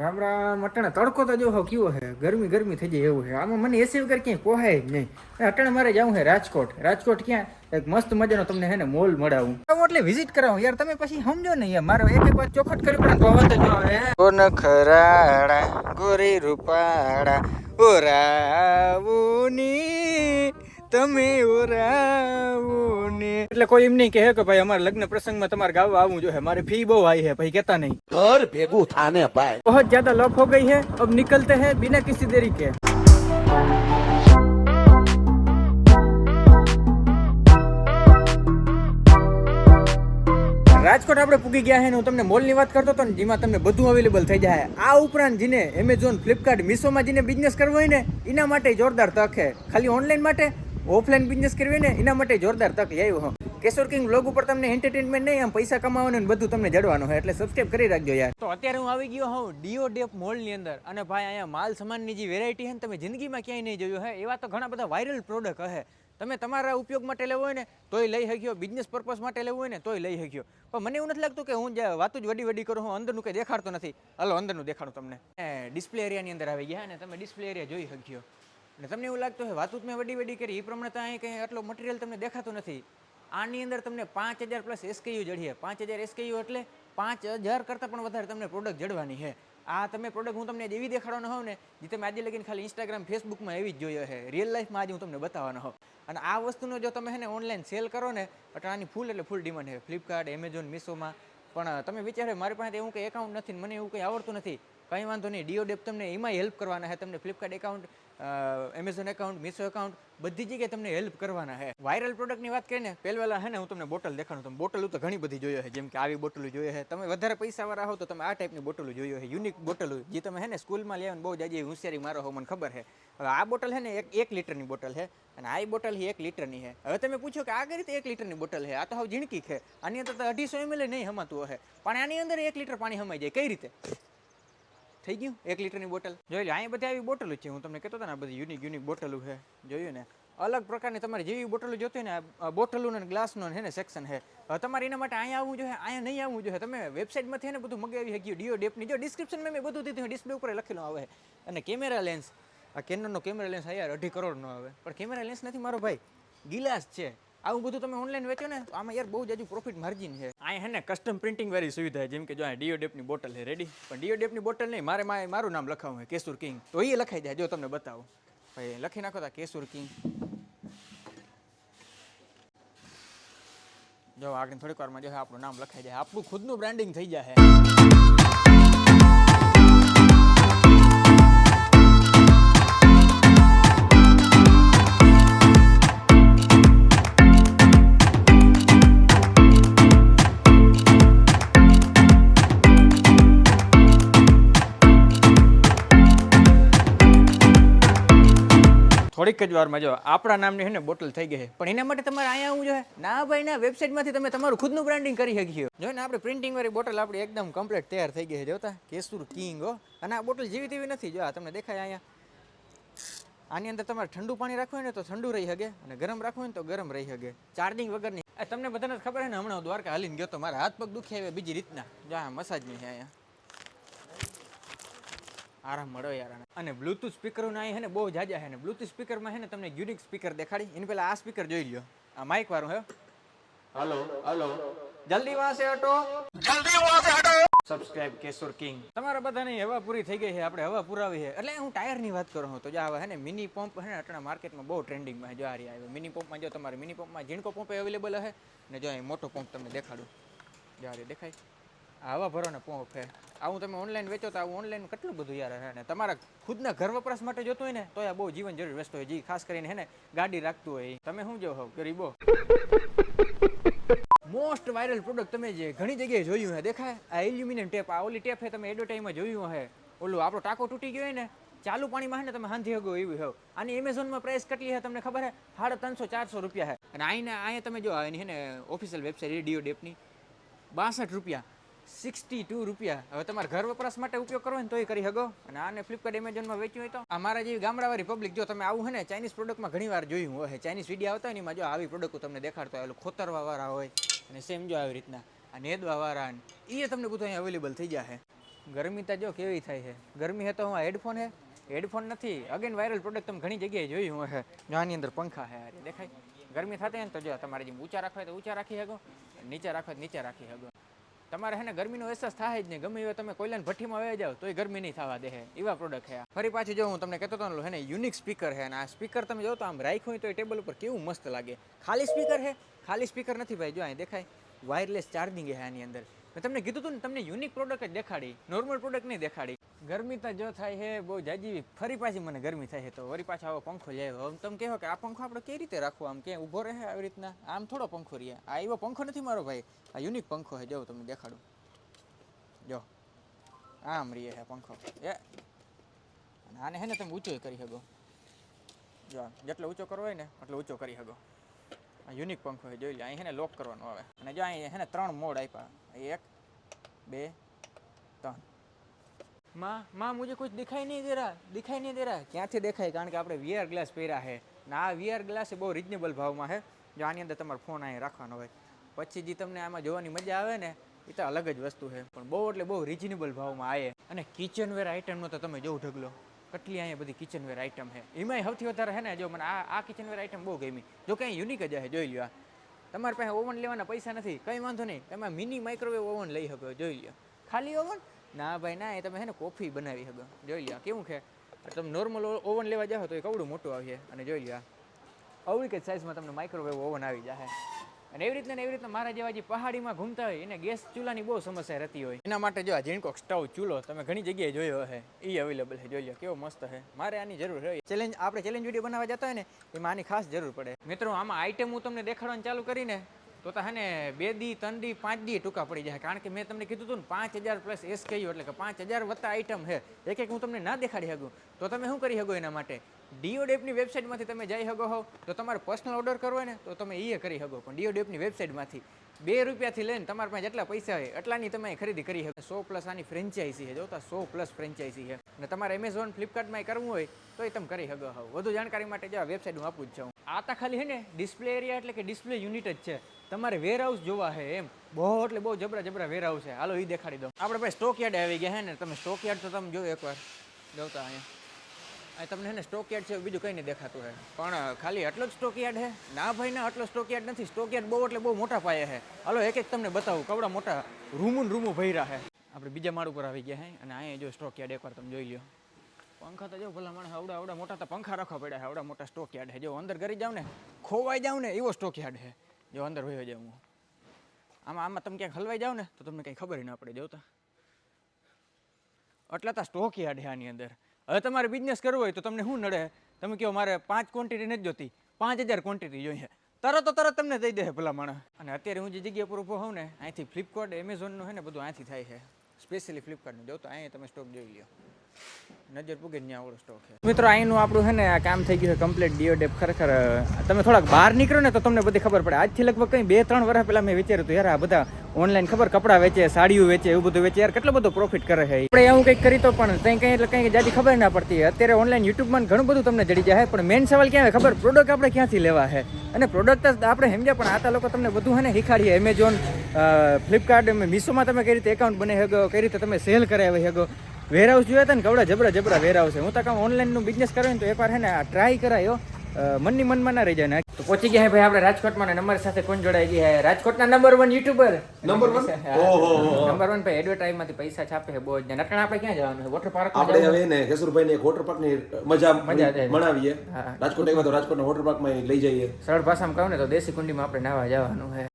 રામ રામ અટાણે તડકો તો જો હો કેવો છે ગરમી ગરમી થઈ જાય એવું છે આમાં મને એસી વગર ક્યાંય પોહાય જ નહીં. અટાણે મારે જવું છે રાજકોટ. રાજકોટ ક્યાં? એક મસ્ત મજાનો તમને હે ને મોલ મળાવું. આવું એટલે વિઝિટ કરાવું. યાર તમે પછી સમજો ને યાર, મારો એક એક ચોખટ કરી પણ તો જો આવે. કોન ખરાડા, ગોરી રૂપાડા ઓરાવુની તમે ઓરાવો એટલે કોઈ એમ નહીં કહે કે ભાઈ અમારે લગ્ન પ્રસંગમાં તમારે ગાવા આવવું જોઈએ. મારે ફી બહુ આવી હે ભાઈ કેતા નહીં. ઘર ભેગું થાને ભાઈ. બહુત જ્યાદા લોફ હો ગઈ હે અબ નિકલતે હે બિના કિસી દેરી કે. રાજકોટ આપણે પૂગી ગયા છે હું તમને મોલની વાત કરતો હતો ને જેમાં તમને બધું અવેલેબલ થઈ જાય. આ ઉપરાંત જેને એમેઝોન ફ્લિપકાર્ટ મિશોમાં જેને બિઝનેસ કરવો હોય ને એના માટે જોરદાર તક છે. ખાલી ઓનલાઈન માટે ઓફલાઈન બિઝનેસ કરવી ને, એના માટે જોરદાર તક આવ્યો હો. કેશોર કિંગ બ્લોગ ઉપર તમને એન્ટરટેનમેન્ટ નહીં, આમ પૈસા કમાવાનું બધું તમને જડવાનું હોય, એટલે સબસ્ક્રાઈબ કરી રાખજો યાર. તો અત્યારે હું આવી ગયો હોઉં ડીઓ ડેપ મોલની અંદર, અને ભાઈ અહીંયા માલ સામાનની જે વેરાયટી છે ને, તમે જિંદગીમાં ક્યાંય નહીં જોયું હે એવા તો ઘણા બધા વાયરલ પ્રોડક્ટ હે તમે તમારા ઉપયોગ માટે લેવો હોય ને, તોય લઈ શક્યો. બિઝનેસ પર્પઝ માટે લેવું હોય ને, તોય લઈ શક્યો. પણ મને એવું નથી લાગતું કે હું જે વાતું જ વડી વડી કરું, હું અંદરનું કંઈ દેખાડતો નથી. હલો, અંદરનું દેખાડું તમને. ડિસ્પ્લે એરિયાની અંદર આવી ગયા અને તમે ડિસ્પ્લે એરિયા જોઈ શક્યો. અને તમને એવું લાગતું હોય, વાતું મેં વડી વડી કરી. એ પ્રમાણે તો અહીં કંઈ આટલો મટીરિયલ તમને દેખાતો નથી. આની અંદર તમને પાંચ હજાર પ્લસ એસકેયુ જડીએ. પાંચ હજાર એસકેયુ એટલે પાંચ હજાર કરતાં પણ વધારે તમને પ્રોડક્ટ જડવાની છે. આ તમે પ્રોડક્ટ હું તમને એવી દેખાડવાનો હોઉં ને, જે તમે આજે લગીને ખાલી ઇન્સ્ટાગ્રામ ફેસબુકમાં એવી જ જોયો છે. રિયલ લાઈફમાં આજે હું તમને બતાવવાનો હોઉં. અને આ વસ્તુનો જો તમે છે ને ઓનલાઈન સેલ કરો ને, એટલે આની ફૂલ એટલે ફૂલ ડિમાન્ડ છે. ફ્લિપકાર્ટ એમેઝોન મીશોમાં પણ તમે વિચારો મારી પાસે એવું કંઈ એકાઉન્ટ નથી મને એવું કંઈ આવડતું નથી. કંઈ વાંધો નહીં. ડીઓ ડેપ તમને એમાં હેલ્પ કરવાના છે. તમને Flipkart account Amazon account Meesho account બધી જગ્યાએ તમને હેલ્પ કરવાના છે. વાયરલ પ્રોડક્ટની વાત કરીને પહેલાં હે ને, હું તમને બોટલ દેખાડું. તમે બોટલ તો ઘણી બધી જોઈએ છે. જેમ કે આવી બોટલ જોઈએ છે. તમે વધારે પૈસાવાળા હો તો તમે આ ટાઈપની બોટલો જોયો છે. યુનિક બોટલ જે તમે હે ને સ્કૂલમાં લેવાનું બહુ જાજી હોશિયારી મારો હો મને ખબર છે. હવે આ બોટલ છે ને એક એક લીટરની બોટલ છે. અને આ બોટલ એક લીટરની છે. હવે તમે પૂછો કે આ કઈ રીતે એક લીટરની બોટલ છે? આ તો હવે ઝીણકી છે. આની અંદર તો અઢીસો એમએલ નહીં હમાતું હશે. પણ આની અંદર એક લીટર પાણી હમાઈ જાય. કઈ રીતે? થઈ ગયું? એક લીટરની બોટલ. જોઈ લો અહીંયા બધી આવી બોટલો છે. હું તમને કહેતો હતો ને, આ બધી યુનિક યુનિક બોટલો છે. જોયું ને? અલગ પ્રકારની તમારે જેવી બોટલો જોતી હોય ને, આ બોટલો ને ગ્લાસનો છે ને સેક્શન છે. તમારે એના માટે અહીંયા આવવું જોઈએ, અહીંયા નહીં આવવું જોઈએ. તમે વેબસાઇટમાંથી ને બધું મગાવી શક્યું ડીઓ ડેપની જો ડિસ્ક્રિપ્શનમાં મેં બધું દીધું ડિસ્પ્લે ઉપર લખેલું આવે. અને કેમેરા લેન્સ આ કેનનનો કેમેરા લેન્સ યાર અઢી કરોડનો આવે. પણ કેમેરા લેન્સ નથી મારો ભાઈ. ગિલાસ છે. આવું બધું તમે ઓનલાઈન વેચો ને, તો આમાં યાર બહુ જ હજુ પ્રોફિટ માર્જિન છે. અહીંયા હે ને કસ્ટમ પ્રિન્ટિંગ વાળી સુવિધા જેમ કે જો આ ડીઓ ડેપની બોટલ છે રેડી પણ ડીઓડેપની બોટલ નહીં, મારે મારે મારું નામ લખાવું છે, કેસુર કિંગ. તો એ લખાઈ જાય, જો તમને બતાવું. ભાઈ, લખી નાખો તા કેસુર કિંગ. જો આગળ થોડીક વારમાં જો આપણું નામ લખાઈ જાય, આપણું ખુદનું બ્રાન્ડિંગ થઈ જાય થોડીક જ વારમાં જો, આપણા નામની છે ને બોટલ થઈ ગઈ છે પણ એના માટે તમારે અહીંયા આવવું જોઈએ. ના ભાઈ, ના, વેબસાઇટમાંથી તમે તમારું ખુદનું બ્રાન્ડિંગ કરી શકીએ. જો ને આપણે પ્રિન્ટિંગ વાળી બોટલ આપણી એકદમ કમ્પ્લીટ તૈયાર થઈ ગઈ છે, જોતા? કેસુર કિંગ હો. અને આ બોટલ જેવી તેવી નથી. જો આ તમને દેખાય અહીંયા. આની અંદર તમારે ઠંડુ પાણી રાખવું હોય ને તો ઠંડુ રહી શકે. અને ગરમ રાખવું હોય ને તો ગરમ રહી શકે. ચાર્જિંગ વગરની. તમને બધાને ખબર છે ને, હમણાં દ્વારકા હાલીને ગયો તો મારા હાથ પગ દુખી આવે બીજી રીતના. જો આ મસાજની છે અહીંયા. આરામ મળ્યો યાર અને બ્લૂટૂથ સ્પીકરોના અહીં હે ને બહુ જાજા હે ને. બ્લૂટૂથ સ્પીકરમાં હે ને તમને યુનિક સ્પીકર દેખાડી. એની પહેલાં આ સ્પીકર જોઈ લ્યો. આ માઇક વાળું હે. હલો હલો જલ્દી વાં સે હટો. જલ્દી વાં સે હટો. સબસ્ક્રાઇબ કેશોર કિંગ તમારા બધાની હવા પૂરી થઈ ગઈ છે. આપણે હવા પુરાવી છે. એટલે હું ટાયરની વાત કરું છું તો જો આવે હે ને મિની પંપ હે ને અટણા માર્કેટમાં બહુ ટ્રેન્ડિંગમાં જો આ આવ્યો. મિની પંપમાં જો તમારે મિની પંપમાં ઝીણકો પંપ અવેલેબલ હે. ને જો અહીં મોટો પંપ તમને દેખાડું. જો આ દેખાય. આ ભરો ને પંપ ફે આવું તમે ઓનલાઈન વેચો તો આવું ઓનલાઈન કેટલું બધું યાર હે ને? તમારા ખુદના ઘર વપરાશ માટે જોતું હોય ને, તો આ બહુ જીવન જરૂરી વસ્તુ હોય. જે, ખાસ કરીને હે ને, ગાડી રાખતું હોય. તમે શું જો હોવ ગરીબો મોસ્ટ વાયરલ પ્રોડક્ટ તમે જે ઘણી જગ્યાએ જોયું હે, દેખાય? આ એલ્યુમિનિયમ ટેપ આ ઓલી ટેપ હે, તમે એડવર્ટાઈઝમાં જોયું હે. ઓલું આપણો ટાંકો તૂટી ગયો હોય ને, ચાલુ પાણીમાં હે ને, તમે હાંધી હગો એવી હો. આની એમેઝોનમાં પ્રાઇસ કેટલી હે, તમને ખબર હે? સાડા ત્રણસો, ચારસો રૂપિયા હે. અને આઈને અહીંયા તમે જો એની હે ને ઓફિશિયલ વેબસાઇટ રેડિયો ડેપની, બાસઠ રૂપિયા. સિક્સટી ટુ રૂપિયા. હવે તમારે ઘર વપરાશ માટે ઉપયોગ કરો ને ને તોય કરી શકો. અને આને ફ્લિપકાર્ટ એમેઝોનમાં વેચ્યું હોય તો અમારા જેવી ગામડાવાળી પબ્લિક જો તમે આવું હોય ને ચાઇનીઝ પ્રોડક્ટમાં ઘણી વાર જોયું હોય. ચાઇનીઝ વીડિયો આવતા હોય ને, એમાં જો આવી પ્રોડક્ટ તમને દેખાડતો હોય, ઓલું ખોતરવા વાળા હોય અને સેમ જો આવી રીતના. આ નેદવાવાળા એ તમને બધું અહીંયા અવેલેબલ થઈ જાય ગરમી તો જો કેવી થાય છે. ગરમી હે તો હું હેડફોન હે. હેડફોન નથી. અગેન વાયરલ પ્રોડક્ટ તમે ઘણી જગ્યાએ જોયું હોય. જો આની અંદર પંખા હે દેખાય. ગરમી થતી હોય ને તો જો તમારે જેમ ઊંચા રાખવા હોય તો ઊંચા રાખી શકો. નીચે રાખવા તો નીચે રાખી શકો. તમારે હે ને ગરમીનો અહેસાસ થાય જ નહીં. ગમે એવા તમે કોયલાની ભઠ્ઠીમાં વહી જાઓ, તોય ગરમી નહીં થવા દે એવા પ્રોડક્ટ છે ફરી પાછું જો હું તમને કહેતો હતો ને હે યુનિક સ્પીકર છે અને આ સ્પીકર તમે જો તો આમ રાખ્યું હોય તો એ ટેબલ ઉપર કેવું મસ્ત લાગે. ખાલી સ્પીકર છે ખાલી સ્પીકર નથી ભાઈ, જો અહીં દેખાય. વાયરલેસ ચાર્જિંગ હે આની અંદર. મેં તમને કીધું હતું ને, તમને યુનિક પ્રોડક્ટ જ દેખાડી. નોર્મલ પ્રોડક્ટ નહીં દેખાડી. ગરમી તો જો થાય છે બહુ જાજી ફરી પાછી મને ગરમી થાય છે તો વળી પાછો આવો પંખો લઈ હવે તમે કહો કે આ પંખો આપણે કઈ રીતે રાખવો? આમ કે ઊભો રહે આવી રીતના? આમ થોડો પંખો રહે આ એવો પંખો નથી મારો ભાઈ. આ યુનિક પંખો છે જો તમને દેખાડું. જો, આમ રહીએ છે પંખો. એ આને હે ને તમે ઊંચો કરી શકો. જો જેટલો ઊંચો કરવો હોય ને, એટલો ઊંચો કરી શકો. આ યુનિક પંખો છે જોઈ લે. અહીં હે લોક કરવાનો આવે. અને જો અહીં હે ને ત્રણ મોડ આપ્યા. એક, બે, ત્રણ. માં માં મુજે કુછ દેખાય નહીં દે રહા દિખાઈ નહીં દે રહા ક્યાંથી દેખાય? કારણ કે આપણે વીઆર ગ્લાસ પહેર્યા છે. ને આ વીઆર ગ્લાસ બહુ રિઝનેબલ ભાવમાં છે. જો આની અંદર તમારો ફોન અહીં રાખવાનો હોય. પછી જે તમને આમાં જોવાની મજા આવે ને, એ તો અલગ જ વસ્તુ છે. પણ બહુ એટલે બહુ રિઝનેબલ ભાવમાં આવે અને કિચનવેર આઇટમનો તો તમે જોઉં ઢગલો. કેટલી અહીંયા બધી કિચનવેર આઇટમ છે. એમાંય સૌથી વધારે છે ને, જો મને આ આ કિચનવેર આઇટમ બહુ ગમી. જો કે યુનિક જ છે, જોઈ લો આ. તમારી પાસે ઓવન લેવાના પૈસા નથી. કંઈ વાંધો નહીં. તમે મિની માઇક્રોવેવ ઓવન લઈ શકો, જોઈ લ્યો. ખાલી ઓવન ના ભાઈ, ના, એ તમે હે ને કોફી બનાવી શકો જોઈ લ્યો, કેવું છે? તમે નોર્મલ ઓવન લેવા જાઓ તો એ કવડું મોટું આવશે. અને જોઈ લ્યો અવળી કે સાઇઝમાં તમને માઇક્રોવેવ ઓવન આવી જશે અને એવી રીતના એવી રીતના મારા જેવા જે પહાડીમાં ઘૂમતા હોય, એને ગેસ ચૂલાની બહુ સમસ્યા રહેતી હોય. એના માટે જો આ ઝીણકોક સ્ટવ ચૂલો, તમે ઘણી જગ્યાએ જોયો હશે. એ અવેલેબલ છે, જોઈ લો કેવો મસ્ત છે. મારે આની જરૂર છે. ચેલેન્જ આપણે ચેલેન્જ વીડિયો બનાવવા જતા હોય ને, એમાં આની ખાસ જરૂર પડે. મિત્રો, આમાં આઈટમ હું તમને દેખાડવાનું ચાલુ કરીને તો તો હે બે દી, ત્રણ દી, પાંચ દી ટૂંકા પડી જાય. કારણ કે મેં તમને કીધું હતું ને, પાંચ હજાર પ્લસ એસ કહ્યું એટલે કે પાંચ હજાર વત્તા આઈટમ છે. એક એક હું તમને ના દેખાડી શકું. તો તમે શું કરી શકો એના માટે? ડીઓડેપની વેબસાઇટમાંથી તમે જઈ શકો હો તો તમારે પર્સનલ ઓર્ડર કરવો ને, તો તમે એ કરી શકો. પણ ડીઓડેપની વેબસાઇટમાંથી બે રૂપિયાથી લઈને તમારા પાસે જેટલા પૈસા હોય, એટલાની તમે ખરીદી કરી શકો. સો પ્લસ આની ફ્રેન્ચાઇઝી છે. જોતા સો પ્લસ ફ્રેન્ચાઇઝી છે. અને તમારે એમેઝોન ફ્લિપકાર્ટમાં કરવું હોય, તો એ તમે કરી શકો હો વધુ જાણકારી માટે જો વેબસાઇટ હું આપું જ છું. આ તો ખાલી છે ને ડિસ્પ્લે એરિયા એટલે કે ડિસ્પ્લે યુનિટ જ છે. તમારે વેરહાઉસ જોવા છે એમ. બહુ એટલે બહુ જબરા જબરા વેરહાઉસ છે હાલો એ દેખાડી દો આપણે ભાઈ સ્ટોક યાર્ડ આવી ગયા હે ને, તમે સ્ટોક યાર્ડ તો તમે જોયો એકવાર. જોતા અહીંયા. તમને હે ને સ્ટોક યાર્ડ છે બીજું કંઈ નહીં દેખાતું છે પણ ખાલી એટલો જ સ્ટોક યાર્ડ છે ના ભાઈ, ના, આટલો સ્ટોક યાર્ડ નથી. સ્ટોક યાર્ડ બહુ એટલે બહુ મોટા પાયે છે હાલો એક એક તમને બતાવું. કવડા મોટા રૂમું રૂમું ભર્યા છે આપણે બીજા માળ ઉપર આવી ગયા હે. અને અહીંયા જો સ્ટોક યાર્ડ એકવાર તમે જોઈ લો પંખા તો જો ભલા માણસ આવડા આવડા મોટા તો પંખા રાખવા પડ્યા છે આવડા મોટા સ્ટોક યાર્ડ છે જો અંદર કરી જાવ ને, ખોવાઈ જાવ ને, એવો સ્ટોક યાર્ડ છે જો અંદર વયો જાઉં હું આમાં આમાં તમે ક્યાંક હલવાઈ જાવ ને, તો તમને કંઈ ખબર ના પડે, જોતા. એટલા તા સ્ટોક યાર્ડ આની અંદર. હવે તમારે બિઝનેસ કરવો હોય તો તમને શું નડે? તમે કહો, મારે પાંચ ક્વોન્ટિટી નથી જોતી, પાંચ હજાર ક્વોન્ટિટી જોઈએ. તરત તો તરત તમને દઈ દે ભલા માણસ. અને અત્યારે હું જે જગ્યા પર ઊભો હોઉં ને, અહીંથી ફ્લિપકાર્ટ એમેઝોનનું છે ને બધું અહીંથી થાય છે. સ્પેશિયલી ફ્લિપકાર્ટનું જો અહીંયા તમે સ્ટોક જોઈ લ્યો. નજર પૂગે ત્યાં આવડો સ્ટોક છે. મિત્રો, અહીંનું આપણું છે ને આ કામ થઈ ગયું છે કમ્પ્લીટ ડીઓડેપ ખરેખર તમે થોડાક બહાર નીકળો ને તો તમને બધી ખબર પડે. આજથી લગભગ કંઈ બે ત્રણ વર્ષ પહેલા મેં વિચાર્યું હતું, યાર, આ બધા ઓનલાઈન ખબર કપડાં વેચે, સાડીઓ વેચે, એવું બધું વેચે, યાર, કેટલો બધો પ્રોફિટ કરે છે આપણે એવું કંઈક કરી તો પણ કંઈ કંઈ એટલે કંઈ જાજી ખબર ના પડતી. અત્યારે ઓનલાઈન યુટ્યુબમાં ઘણું બધું તમને જડી જાય પણ મેઇન સવાલ ક્યાં ખબર? પ્રોડક્ટ આપણે ક્યાંથી લેવા છે? અને પ્રોડક્ટ આપણે સમજ્યા, પણ આતા લોકો તમને બધું છે ને શીખાડીએ. એમેઝોન ફ્લિપકાર્ટ મીશોમાં તમે કઈ રીતે એકાઉન્ટ બને શકો કઈ રીતે તમે સેલ કરાવી શકો વેરહાઉસ જોયા હતા ને કવડા જબરા જબરા વેરહાઉસ હું તો કામ ઓનલાઈનનું બિઝનેસ કરે ને તો એકવાર હે ને ટ્રાય કરાયો મનની મનમાં ના રહી જાય ને તો પહોંચી ગયા ભાઈ આપણે રાજકોટમાં ને નંબર સાથે કોણ જોડાઈ ગયા રાજકોટના નંબર વન યુટ્યુબર નંબર ઓહો. નંબર વન ભાઈ એડવર્ટાઇઝમાંથી પૈસા છાપે છે બહુ જ નટણ આપણે ક્યાં જવાનું છે? વોટર પાર્ક આપણે હવે ને કેશુરભાઈ ને એક વોટર પાર્કની મજા મજા. મનાવીએ. રાજકોટ આવ્યા તો રાજકોટના વોટર પાર્કમાં લઈ જઈએ. સરળ ભાષામાં કહું ને તો દેશી કુંડીમાં આપણે નાવા જવાનું છે.